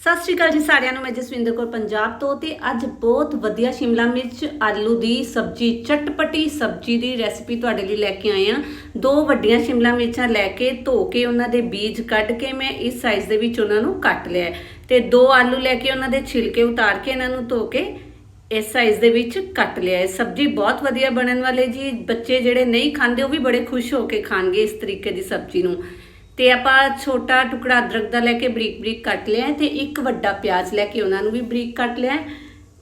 ਸਤਿ ਸ਼੍ਰੀ ਅਕਾਲ ਜੀ ਸਾਰਿਆਂ ਨੂੰ, ਮੈਂ ਜਸਵਿੰਦਰ ਕੌਰ ਪੰਜਾਬ ਤੋਂ ਤੇ ਅੱਜ ਬਹੁਤ ਵਧੀਆ ਸ਼ਿਮਲਾ ਮਿਰਚ, ਆਲੂ ਦੀ ਸਬਜ਼ੀ, ਚਟਪਟੀ ਸਬਜ਼ੀ ਦੀ ਰੈਸਪੀ ਤੁਹਾਡੇ ਲਈ ਲੈ ਕੇ ਆਏ ਆ ਦੋ ਵੱਡੀਆਂ ਸ਼ਿਮਲਾ ਮਿਰਚਾਂ ਲੈ ਕੇ ਧੋ ਕੇ ਉਹਨਾਂ ਦੇ ਬੀਜ ਕੱਢ ਕੇ ਮੈਂ ਇਸ ਸਾਈਜ਼ ਦੇ ਵਿੱਚ ਉਹਨਾਂ ਨੂੰ ਕੱਟ ਲਿਆ ਹੈ। ਤੇ ਦੋ ਆਲੂ ਲੈ ਕੇ ਉਹਨਾਂ ਦੇ ਛਿਲਕੇ ਉਤਾਰ ਕੇ ਇਹਨਾਂ ਨੂੰ ਧੋ ਕੇ ਇਸ ਸਾਈਜ਼ ਦੇ ਵਿੱਚ ਕੱਟ ਲਿਆ ਹੈ। ਸਬਜ਼ੀ ਬਹੁਤ ਵਧੀਆ ਬਣਨ ਵਾਲੇ ਜੀ, ਬੱਚੇ ਜਿਹੜੇ ਨਹੀਂ ਖਾਂਦੇ ਉਹ ਵੀ ਬੜੇ ਖੁਸ਼ ਹੋ ਕੇ ਖਾਣਗੇ ਇਸ ਤਰੀਕੇ ਦੀ ਸਬਜ਼ੀ ਨੂੰ। ਤੇ ਆਪਾਂ ਛੋਟਾ ਟੁਕੜਾ ਅਦਰਕ ਦਾ ਲੈ ਕੇ ਬਰੀਕ ਬਰੀਕ ਕੱਟ ਲਿਆ ਹੈ ਤੇ ਇੱਕ ਵੱਡਾ ਪਿਆਜ਼ ਲੈ ਕੇ ਉਹਨਾਂ ਨੂੰ ਵੀ ਬਰੀਕ ਕੱਟ ਲਿਆ ਹੈ।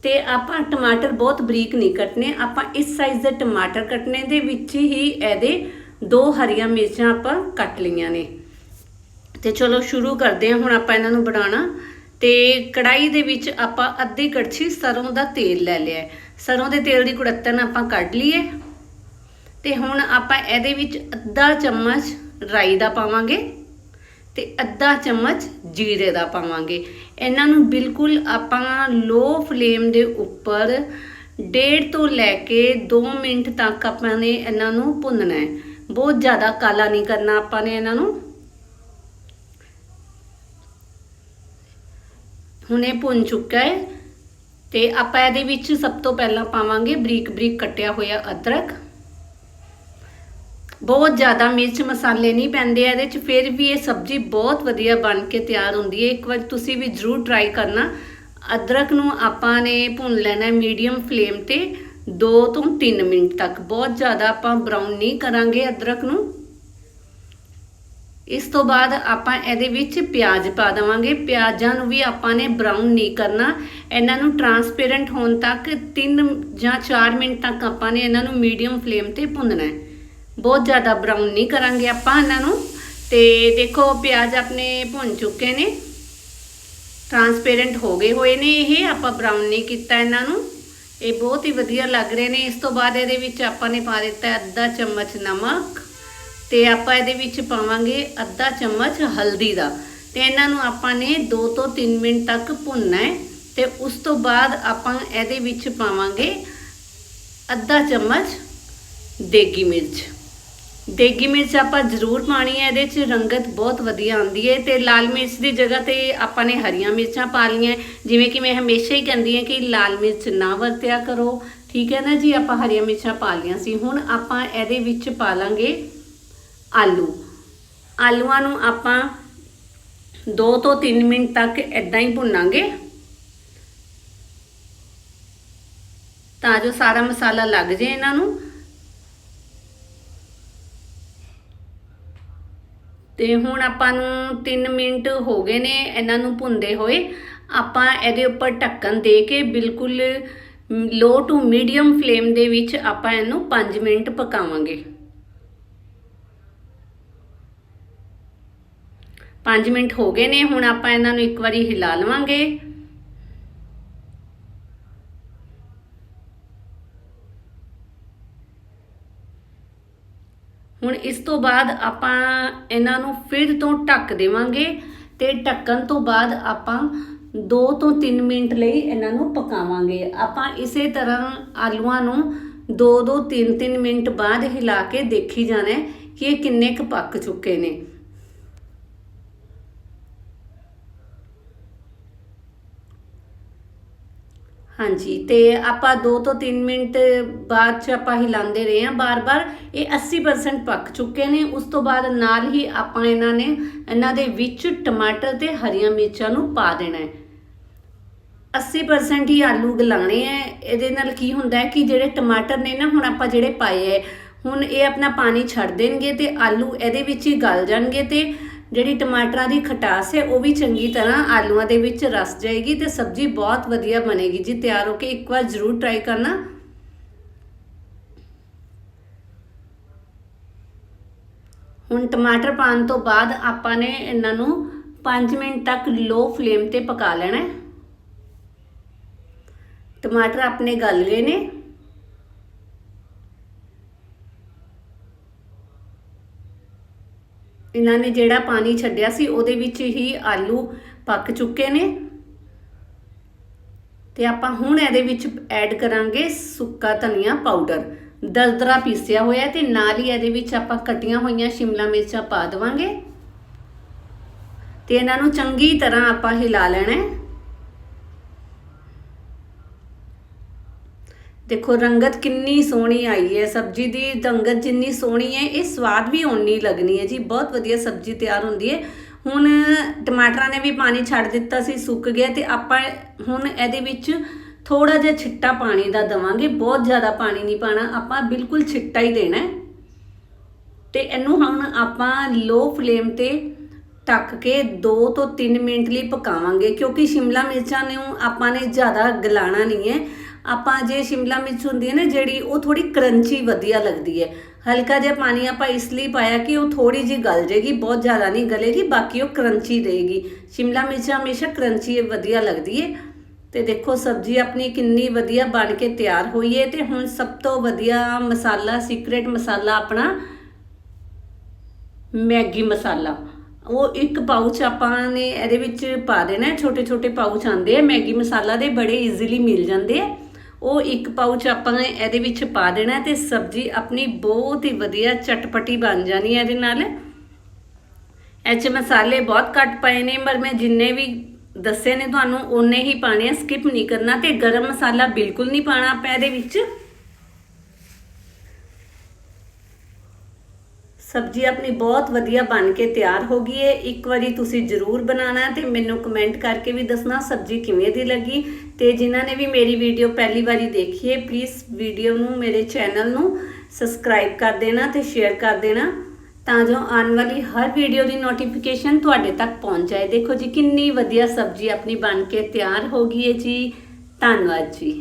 ਤੇ ਆਪਾਂ ਟਮਾਟਰ ਬਹੁਤ ਬਰੀਕ ਨਹੀਂ ਕੱਟਨੇ ਆਪਾਂ ਇਸ ਸਾਈਜ਼ ਦੇ ਟਮਾਟਰ ਕੱਟਨੇ ਦੇ ਵਿੱਚ ਹੀ ਇਹਦੇ ਦੋ ਹਰੀਆਂ ਮਿਰਚਾਂ ਆਪਾਂ ਕੱਟ ਲਈਆਂ ਨੇ। ਤੇ ਚਲੋ ਸ਼ੁਰੂ ਕਰਦੇ ਹਾਂ, ਹੁਣ ਆਪਾਂ ਇਹਨਾਂ ਨੂੰ ਬਣਾਉਣਾ। ਤੇ ਕੜਾਈ ਦੇ ਵਿੱਚ ਆਪਾਂ ਅੱਧੀ ਕੜਛੀ ਸਰੋਂ ਦਾ ਤੇਲ ਲੈ ਲਿਆ ਹੈ। ਸਰੋਂ ਦੇ ਤੇਲ ਦੀ ਕੁੜੱਤਨ ਆਪਾਂ ਕੱਢ ਲਈਏ। ਤੇ ਹੁਣ ਆਪਾਂ ਇਹਦੇ ਵਿੱਚ ਅੱਧਾ ਚਮਚ ਰਾਈ ਦਾ ਪਾਵਾਂਗੇ ਤੇ ਅੱਧਾ ਚਮਚ ਜੀਰੇ ਦਾ ਪਾਵਾਂਗੇ। ਇਹਨਾਂ ਨੂੰ ਬਿਲਕੁਲ ਆਪਾਂ ਲੋ ਫਲੇਮ ਦੇ ਉੱਪਰ ਡੇਢ ਤੋਂ ਲੈ ਕੇ 2 ਮਿੰਟ ਤੱਕ ਆਪਾਂ ਨੇ ਇਹਨਾਂ ਨੂੰ ਭੁੰਨਣਾ ਹੈ। ਬਹੁਤ ਜ਼ਿਆਦਾ ਕਾਲਾ ਨਹੀਂ ਕਰਨਾ ਆਪਾਂ ਨੇ ਇਹਨਾਂ ਨੂੰ। ਹੁਣ ਇਹ ਭੁੰਨ ਚੁੱਕਾ ਹੈ ਤੇ ਆਪਾਂ ਇਹਦੇ ਵਿੱਚ ਸਭ ਤੋਂ ਪਹਿਲਾਂ ਪਾਵਾਂਗੇ ਬਰੀਕ ਬਰੀਕ ਕੱਟਿਆ ਹੋਇਆ ਅਦਰਕ। ਬਹੁਤ ਜ਼ਿਆਦਾ ਮਿਰਚ ਮਸਾਲੇ ਨਹੀਂ ਪੈਂਦੇ ਇਹਦੇ ਚ, ਫਿਰ ਵੀ ਇਹ ਸਬਜ਼ੀ ਬਹੁਤ ਵਧੀਆ ਬਣ ਕੇ ਤਿਆਰ ਹੁੰਦੀ ਹੈ। ਇੱਕ ਵਾਰ ਤੁਸੀਂ ਵੀ ਜ਼ਰੂਰ ਟਰਾਈ ਕਰਨਾ। ਅਦਰਕ ਨੂੰ ਆਪਾਂ ਨੇ ਭੁੰਨ ਲੈਣਾ ਮੀਡੀਅਮ ਫਲੇਮ ਤੇ 2 ਤੋਂ 3 ਮਿੰਟ ਤੱਕ। ਬਹੁਤ ਜ਼ਿਆਦਾ ਆਪਾਂ ਬਰਾਊਨ ਨਹੀਂ ਕਰਾਂਗੇ ਅਦਰਕ ਨੂੰ। ਇਸ ਤੋਂ ਬਾਅਦ ਆਪਾਂ ਇਹਦੇ ਵਿੱਚ ਪਿਆਜ਼ ਪਾ ਦੇਵਾਂਗੇ। ਪਿਆਜ਼ਾਂ ਨੂੰ ਵੀ ਆਪਾਂ ਨੇ ਬਰਾਊਨ ਨਹੀਂ ਕਰਨਾ। ਇਹਨਾਂ ਨੂੰ ਟਰਾਂਸਪੇਰੈਂਟ ਹੋਣ ਤੱਕ 3 ਜਾਂ 4 ਮਿੰਟ ਤੱਕ ਆਪਾਂ ਨੇ ਇਹਨਾਂ ਨੂੰ ਮੀਡੀਅਮ ਫਲੇਮ ਤੇ ਭੁੰਨਣਾ ਹੈ। ਬਹੁਤ ਜ਼ਿਆਦਾ ਬਰਾਊਨ ਨਹੀਂ ਕਰਾਂਗੇ ਆਪਾਂ ਇਹਨਾਂ ਨੂੰ। ਤੇ ਦੇਖੋ ਪਿਆਜ਼ ਆਪਣੇ ਭੁੰਨ ਚੁੱਕੇ ਨੇ। ਟਰਾਂਸਪੇਰੈਂਟ ਹੋ ਗਏ ਹੋਏ ਨੇ ਇਹ, ਆਪਾਂ ਬਰਾਊਨ ਨਹੀਂ ਕੀਤਾ ਇਹਨਾਂ ਨੂੰ। ਇਹ ਬਹੁਤ ਹੀ ਵਧੀਆ ਲੱਗ ਰਹੇ ਨੇ। ਇਸ ਤੋਂ ਬਾਅਦ ਇਹਦੇ ਵਿੱਚ ਆਪਾਂ ਨੇ ਪਾ ਦਿੱਤਾ ਅੱਧਾ ਚਮਚ ਨਮਕ ਤੇ ਆਪਾਂ ਇਹਦੇ ਵਿੱਚ ਪਾਵਾਂਗੇ ਅੱਧਾ ਚਮਚ ਹਲਦੀ ਦਾ। ਤੇ ਇਹਨਾਂ ਨੂੰ ਆਪਾਂ ਨੇ 2 ਤੋਂ 3 ਮਿੰਟ ਤੱਕ ਭੁੰਨਣਾ ਹੈ ਤੇ ਉਸ ਤੋਂ ਬਾਅਦ ਆਪਾਂ ਇਹਦੇ ਵਿੱਚ ਪਾਵਾਂਗੇ ਅੱਧਾ ਚਮਚ ਦੇਗੀ ਮਿਰਚ। ਦੇਗੀ ਮਿਰਚ ਆਪਾਂ ਜ਼ਰੂਰ ਪਾਣੀ ਹੈ, ਇਹਦੇ 'ਚ ਰੰਗਤ ਬਹੁਤ ਵਧੀਆ ਆਉਂਦੀ ਹੈ ਤੇ ਲਾਲ ਮਿਰਚ ਦੀ ਜਗ੍ਹਾ ਤੇ ਆਪਾਂ ਨੇ ਹਰੀਆਂ ਮਿਰਚਾਂ ਪਾ ਲਈਆਂ। ਜਿਵੇਂ ਕਿ ਮੈਂ ਹਮੇਸ਼ਾ ਹੀ ਕਹਿੰਦੀ ਹਾਂ ਕਿ ਲਾਲ ਮਿਰਚ ਨਾ ਵਰਤਿਆ ਕਰੋ। ਠੀਕ ਹੈ ਨਾ ਜੀ? ਆਪਾਂ ਹਰੀਆਂ ਮਿਰਚਾਂ ਪਾ ਲਈਆਂ ਸੀ। ਹੁਣ ਆਪਾਂ ਇਹਦੇ ਵਿੱਚ ਪਾ ਲਾਂਗੇ ਆਲੂ। ਆਲੂਆਂ ਨੂੰ ਆਪਾਂ 2 ਤੋਂ 3 ਮਿੰਟ ਤੱਕ ਇਦਾਂ ਹੀ ਭੁੰਨਾਂਗੇ। ਤਾਂ ਜੋ ਸਾਰਾ ਮਸਾਲਾ ਲੱਗ ਜੇ ਇਹਨਾਂ ਨੂੰ। ਤੇ ਹੁਣ ਆਪਾਂ ਨੂੰ 3 ਮਿੰਟ ਹੋ ਗਏ ਨੇ ਇਹਨਾਂ ਨੂੰ ਭੁੰਦੇ ਹੋਏ। ਆਪਾਂ ਇਹਦੇ ਉੱਪਰ ਢੱਕਣ ਦੇ ਕੇ ਬਿਲਕੁਲ ਲੋ ਟੂ ਮੀਡੀਅਮ ਫਲੇਮ ਦੇ ਵਿੱਚ ਆਪਾਂ ਇਹਨੂੰ 5 ਮਿੰਟ ਪਕਾਵਾਂਗੇ। 5 ਮਿੰਟ ਹੋ ਗਏ ਨੇ, ਹੁਣ ਆਪਾਂ ਇਹਨਾਂ ਨੂੰ ਇੱਕ ਵਾਰੀ ਹਿਲਾ ਲਵਾਂਗੇ ਹੁਣ ਇਸ ਤੋਂ ਬਾਅਦ ਆਪਾਂ ਇਹਨਾਂ ਨੂੰ ਫਿਰ ਤੋਂ ਢੱਕ ਦੇਵਾਂਗੇ ਤੇ ਢੱਕਣ ਤੋਂ ਬਾਅਦ ਆਪਾਂ 2 ਤੋਂ 3 ਮਿੰਟ ਲਈ ਇਹਨਾਂ ਨੂੰ ਪਕਾਵਾਂਗੇ। ਆਪਾਂ ਇਸੇ ਤਰ੍ਹਾਂ ਆਲੂਆਂ ਨੂੰ 2-2 3-3 ਮਿੰਟ ਬਾਅਦ ਹਿਲਾ ਕੇ ਦੇਖੀ ਜਾਣਾ ਕਿ ਇਹ ਕਿੰਨੇ ਕੁ ਪੱਕ ਚੁੱਕੇ ਨੇ। ਹਾਂਜੀ, ਤੇ ਆਪਾਂ 2 ਤੋਂ 3 ਮਿੰਟ ਬਾਅਦ ਚ ਆਪਾਂ ਹਿਲਾਉਂਦੇ ਰਹੇ ਹਾਂ ਬਾਰ-ਬਾਰ ਇਹ 80% ਪੱਕ ਚੁੱਕੇ ਨੇ। ਉਸ ਤੋਂ ਬਾਅਦ ਨਾਲ ਹੀ ਆਪਾਂ ਇਹਨਾਂ ਨੇ, ਇਹਨਾਂ ਦੇ ਵਿੱਚ ਟਮਾਟਰ ਤੇ ਹਰੀਆਂ ਮਿਰਚਾਂ ਨੂੰ ਪਾ ਦੇਣਾ ਹੈ। 80% ਹੀ ਆਲੂ ਗਲਾਣੇ ਹੈ। ਇਹਦੇ ਨਾਲ ਕੀ ਹੁੰਦਾ ਹੈ ਕਿ ਜਿਹੜੇ ਟਮਾਟਰ ਨੇ ਨਾ, ਹੁਣ ਆਪਾਂ ਜਿਹੜੇ ਪਾਏ ਹੈ, ਹੁਣ ਇਹ ਆਪਣਾ ਪਾਣੀ ਛੱਡ ਦੇਣਗੇ ਤੇ ਆਲੂ ਇਹਦੇ ਵਿੱਚ ਹੀ ਗਲ ਜਾਣਗੇ ਤੇ ਜਿਹੜੀ ਟਮਾਟਰਾਂ ਦੀ ਖਟਾਸ ਹੈ, ਉਹ ਵੀ ਚੰਗੀ ਤਰ੍ਹਾਂ ਆਲੂਆਂ ਦੇ ਵਿੱਚ ਰਸ ਜਾਏਗੀ ਤੇ ਸਬਜ਼ੀ ਬਹੁਤ ਵਧੀਆ ਬਣੇਗੀ। ਜੀ, ਤਿਆਰ ਹੋ ਕੇ ਇੱਕ ਵਾਰ ਜ਼ਰੂਰ ਟਰਾਈ ਕਰਨਾ। ਹੁਣ ਟਮਾਟਰ ਪਾਣ ਤੋਂ ਬਾਅਦ ਆਪਾਂ ਨੇ ਇਹਨਾਂ ਨੂੰ 5 ਮਿੰਟ ਤੱਕ ਲੋ ਫਲੇਮ ਤੇ ਪਕਾ ਲੈਣਾ ਹੈ। ਟਮਾਟਰ ਆਪਣੇ ਗਲ ਗਏ ਨੇ। ਇਹਨਾਂ ਨੇ ਜਿਹੜਾ ਪਾਣੀ ਛੱਡਿਆ ਸੀ, ਉਹਦੇ ਵਿੱਚ ਹੀ ਆਲੂ ਪੱਕ ਚੁੱਕੇ ਨੇ। ਤੇ ਆਪਾਂ ਹੁਣ ਇਹਦੇ ਵਿੱਚ ਐਡ ਕਰਾਂਗੇ ਸੁੱਕਾ ਧਨੀਆ ਪਾਊਡਰ ਦਰਦਰਾ ਪੀਸਿਆ ਹੋਇਆ ਤੇ ਨਾਲ ਹੀ ਇਹਦੇ ਵਿੱਚ ਆਪਾਂ ਕਟੀਆਂ ਹੋਈਆਂ ਸ਼ਿਮਲਾ ਮਿਰਚਾਂ ਪਾ ਦੇਵਾਂਗੇ। ਤੇ ਇਹਨਾਂ ਨੂੰ ਚੰਗੀ ਤਰ੍ਹਾਂ ਆਪਾਂ ਹਿਲਾ ਲੈਣਾ ਹੈ। ਦੇਖੋ, ਰੰਗਤ ਕਿੰਨੀ ਸੋਹਣੀ ਆਈ ਹੈ, ਸਬਜ਼ੀ ਦੀ ਰੰਗਤ ਜਿੰਨੀ ਸੋਹਣੀ ਹੈ, ਇਹ ਸਵਾਦ ਵੀ ਓਨੀ ਲੱਗਣੀ ਹੈ ਜੀ, ਬਹੁਤ ਵਧੀਆ ਸਬਜ਼ੀ ਤਿਆਰ ਹੁੰਦੀ ਹੈ। ਹੁਣ ਟਮਾਟਰਾਂ ਨੇ ਵੀ ਪਾਣੀ ਛੱਡ ਦਿੱਤਾ ਸੀ, ਸੁੱਕ ਗਿਆ ਤੇ ਆਪਾਂ ਹੁਣ ਇਹਦੇ ਵਿੱਚ ਥੋੜਾ ਜਿਹਾ ਛਿੱਟਾ ਪਾਣੀ ਦਾ ਦਵਾਂਗੇ, ਬਹੁਤ ਜ਼ਿਆਦਾ ਪਾਣੀ ਨਹੀਂ ਪਾਣਾ, ਆਪਾਂ ਬਿਲਕੁਲ ਛਿੱਟਾ ਹੀ ਦੇਣਾ ਹੈ। ਤੇ ਇਹਨੂੰ ਹੁਣ ਆਪਾਂ ਲੋ ਫਲੇਮ ਤੇ ਢੱਕ ਕੇ 2 ਤੋਂ 3 ਮਿੰਟ ਲਈ ਪਕਾਵਾਂਗੇ, ਕਿਉਂਕਿ ਸ਼ਿਮਲਾ ਮਿਰਚਾਂ ਨੂੰ ਆਪਾਂ ਨੇ ਜ਼ਿਆਦਾ ਗਲਾਣਾ ਨਹੀਂ ਹੈ। ਆਪਾਂ ਜੇ ਸ਼ਿਮਲਾ ਮਿਰਚ ਹੁੰਦੀ ਹੈ ਨਾ ਜਿਹੜੀ, ਉਹ ਥੋੜੀ ਕਰੰਚੀ ਵਧੀਆ ਲੱਗਦੀ ਹੈ। ਹਲਕਾ ਜਿਹਾ ਪਾਣੀ ਆਪਾਂ ਇਸ ਲਈ ਪਾਇਆ ਕਿ ਉਹ ਥੋੜੀ ਜਿਹੀ ਗਲ ਜੇਗੀ, ਬਹੁਤ ਜ਼ਿਆਦਾ ਨਹੀਂ ਗਲੇਗੀ, ਬਾਕੀ ਉਹ ਕਰੰਚੀ ਰਹੇਗੀ। ਸ਼ਿਮਲਾ ਮਿਰਚ ਹਮੇਸ਼ਾ ਕਰੰਚੀ ਵਧੀਆ ਲੱਗਦੀ ਹੈ। ਤੇ ਦੇਖੋ, ਸਬਜ਼ੀ ਆਪਣੀ ਕਿੰਨੀ ਵਧੀਆ ਬਣ ਕੇ ਤਿਆਰ ਹੋਈ ਹੈ ਤੇ ਹੁਣ ਸਭ ਤੋਂ ਵਧੀਆ ਮਸਾਲਾ ਸੀਕ੍ਰੇਟ ਮਸਾਲਾ ਆਪਣਾ ਮੈਗੀ ਮਸਾਲਾ। ਉਹ ਇੱਕ ਪਾਊਚ ਆਪਾਂ ਨੇ ਇਹਦੇ ਵਿੱਚ ਪਾ ਦੇਣਾ ਛੋਟੇ ਛੋਟੇ ਪਾਊਚ ਆਉਂਦੇ ਆ, ਮੈਗੀ ਮਸਾਲਾ ਦੇ ਬੜੇ ਈਜ਼ੀਲੀ ਮਿਲ ਜਾਂਦੇ ਆ। ਉਹ ਇੱਕ ਪਾਊਚ ਆਪਾਂ ਨੇ ਇਹਦੇ ਵਿੱਚ ਪਾ ਦੇਣਾ ਤੇ ਸਬਜ਼ੀ ਆਪਣੀ ਬਹੁਤ ਹੀ ਵਧੀਆ ਚਟਪਟੀ ਬਣ ਜਾਣੀ ਹੈ ਇਹਦੇ ਨਾਲ। ਇਹ 'ਚ ਮਸਾਲੇ ਬਹੁਤ ਘੱਟ ਪਏ ਨੇ, ਪਰ ਮੈਂ ਜਿੰਨੇ ਵੀ ਦੱਸੇ ਨੇ ਤੁਹਾਨੂੰ, ਓਨੇ ਹੀ ਪਾਣੇ ਆ ਸਕਿਪ ਨਹੀਂ ਕਰਨਾ ਤੇ ਗਰਮ ਮਸਾਲਾ ਬਿਲਕੁਲ ਨਹੀਂ ਪਾਣਾ ਆਪਾਂ ਇਹਦੇ ਵਿੱਚ। ਸਬਜ਼ੀ ਆਪਣੀ ਬਹੁਤ ਵਧੀਆ ਬਣ ਕੇ ਤਿਆਰ ਹੋ ਗਈ ਹੈ। ਇੱਕ ਵਾਰੀ ਤੁਸੀਂ ਜ਼ਰੂਰ ਬਣਾਣਾ ਤੇ ਮੈਨੂੰ ਕਮੈਂਟ ਕਰਕੇ ਵੀ ਦੱਸਣਾ ਸਬਜ਼ੀ ਕਿਵੇਂ ਦੀ ਲੱਗੀ ਤੇ ਜਿਨ੍ਹਾਂ ਨੇ ਵੀ ਮੇਰੀ ਵੀਡੀਓ ਪਹਿਲੀ ਵਾਰੀ ਦੇਖੀ ਹੈ ਪਲੀਜ਼ ਵੀਡੀਓ ਨੂੰ, ਮੇਰੇ ਚੈਨਲ ਨੂੰ ਸਬਸਕ੍ਰਾਈਬ ਕਰ ਦੇਣਾ ਤੇ ਸ਼ੇਅਰ ਕਰ ਦੇਣਾ ਤਾਂ ਜੋ ਆਉਣ ਵਾਲੀ ਹਰ ਵੀਡੀਓ ਦੀ ਨੋਟੀਫਿਕੇਸ਼ਨ ਤੁਹਾਡੇ ਤੱਕ ਪਹੁੰਚ ਜਾਏ। ਦੇਖੋ ਜੀ, ਕਿੰਨੀ ਵਧੀਆ ਸਬਜ਼ੀ ਆਪਣੀ ਬਣ ਕੇ ਤਿਆਰ ਹੋ ਗਈ ਹੈ ਜੀ। ਧੰਨਵਾਦ ਜੀ।